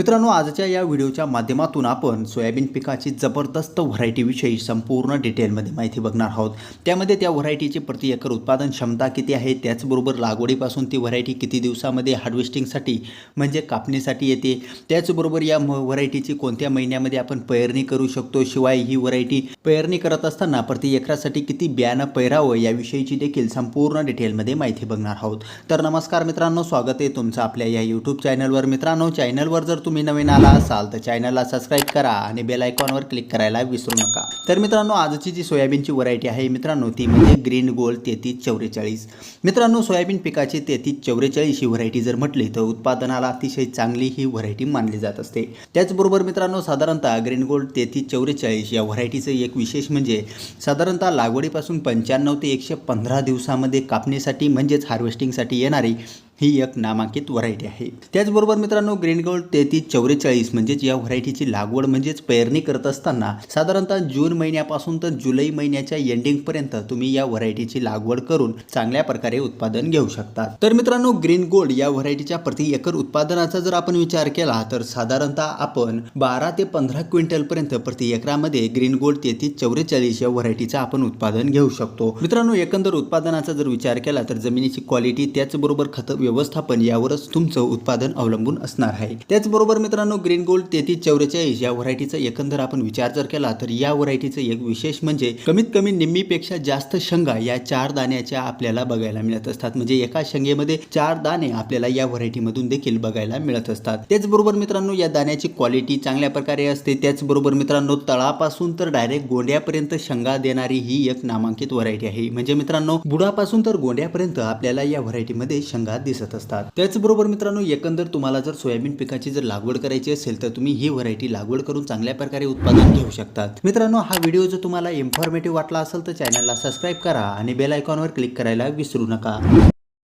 मित्रांनो आजच्या या व्हिडिओच्या माध्यमातून आपण सोयाबीन पिकाची जबरदस्त व्हरायटीविषयी संपूर्ण डिटेलमध्ये माहिती बघणार आहोत. त्यामध्ये त्या व्हरायटीची प्रति एकर उत्पादन क्षमता किती आहे त्याचबरोबर लागवडीपासून ती व्हरायटी किती दिवसामध्ये हार्वेस्टिंगसाठी म्हणजे कापणीसाठी येते. त्याचबरोबर या म- व्हरायटीची कोणत्या महिन्यामध्ये आपण पेरणी करू शकतो शिवाय ही व्हरायटी पेरणी करत असताना प्रति एकरासाठी किती बियाणं पेरावं याविषयीची देखील संपूर्ण डिटेलमध्ये माहिती बघणार आहोत. तर नमस्कार मित्रांनो स्वागत आहे तुमचं आपल्या या यूट्यूब चॅनलवर मित्रांनो चॅनलवर जर तुम्ही नवीन आला असाल तर चॅनलला सबस्क्राईब करा आणि बेल आयकॉनवर क्लिक करायला विसरू नका. तर मित्रांनो आजची जी सोयाबीनची व्हरायटी आहे मित्रांनो ती म्हणजे ग्रीन गोल्ड तेहतीस चौवेचाळीस. मित्रांनो सोयाबीन पिकाची तेहतीस चौवेचाळीस ही व्हरायटी जर म्हटली तर उत्पादनाला अतिशय चांगली ही व्हरायटी मानली जात असते. त्याचबरोबर मित्रांनो साधारणतः ग्रीन गोल्ड तेहतीस चौवेचाळीस या व्हरायटीचं एक विशेष म्हणजे साधारणतः लागवडीपासून पंच्याण्णव ते एकशे पंधरा दिवसामध्ये कापणीसाठी म्हणजेच हार्वेस्टिंगसाठी येणारी ही एक नामांकित व्हरायटी आहे. त्याचबरोबर मित्रांनो ग्रीन गोल्ड तेहतीस चौवेचाळीस म्हणजेच या व्हरायटीची लागवड म्हणजेच पेरणी करत असताना साधारणतः जून महिन्यापासून तर जुलै महिन्याच्या एंडिंगपर्यंत तुम्ही या व्हरायटीची लागवड करून चांगल्या प्रकारे उत्पादन घेऊ शकता. तर मित्रांनो ग्रीन गोल्ड या व्हरायटीच्या प्रति एकर उत्पादनाचा जर आपण विचार केला तर साधारणतः आपण बारा ते पंधरा क्विंटल पर्यंत प्रति एकरामध्ये ग्रीन गोल्ड तेहतीस चौवेचाळीस या व्हरायटीचं आपण उत्पादन घेऊ शकतो. मित्रांनो एकंदर उत्पादनाचा जर विचार केला तर जमिनीची क्वालिटी त्याचबरोबर खत व्यवस्थापन यावरच तुमचं उत्पादन अवलंबून असणार आहे. त्याचबरोबर मित्रांनो ग्रीन गोल्ड तेहतीस चौवेचाळीस या व्हरायटीचा एकंदर आपण विचार जर केला तर या व्हरायटीचं एक विशेष म्हणजे कमीत कमी निम्मीपेक्षा जास्त शंगा या चार दाण्याच्या आपल्याला बघायला मिळत असतात. म्हणजे एका शेंगेमध्ये चार दाणे आपल्याला या व्हरायटीमधून देखील बघायला मिळत असतात. त्याचबरोबर मित्रांनो या दाण्याची क्वालिटी चांगल्या प्रकारे असते. त्याचबरोबर मित्रांनो तळापासून तर डायरेक्ट गोंड्यापर्यंत शंगा देणारी ही एक नामांकित व्हरायटी आहे. म्हणजे मित्रांनो बुडापासून तर गोंड्यापर्यंत आपल्याला या व्हरायटीमध्ये शंगा दिसत दिसत असतात. त्याचबरोबर मित्रांनो एकंदर तुम्हाला जर सोयाबीन पिकाची जर लागवड करायची असेल तर तुम्ही ही व्हरायटी लागवड करून चांगल्या प्रकारे उत्पादन घेऊ शकतात. मित्रांनो हा व्हिडिओ जर तुम्हाला इन्फॉर्मेटिव्ह वाटला असेल तर चॅनलला सबस्क्राईब करा आणि बेल आयकॉनवर क्लिक करायला विसरू नका.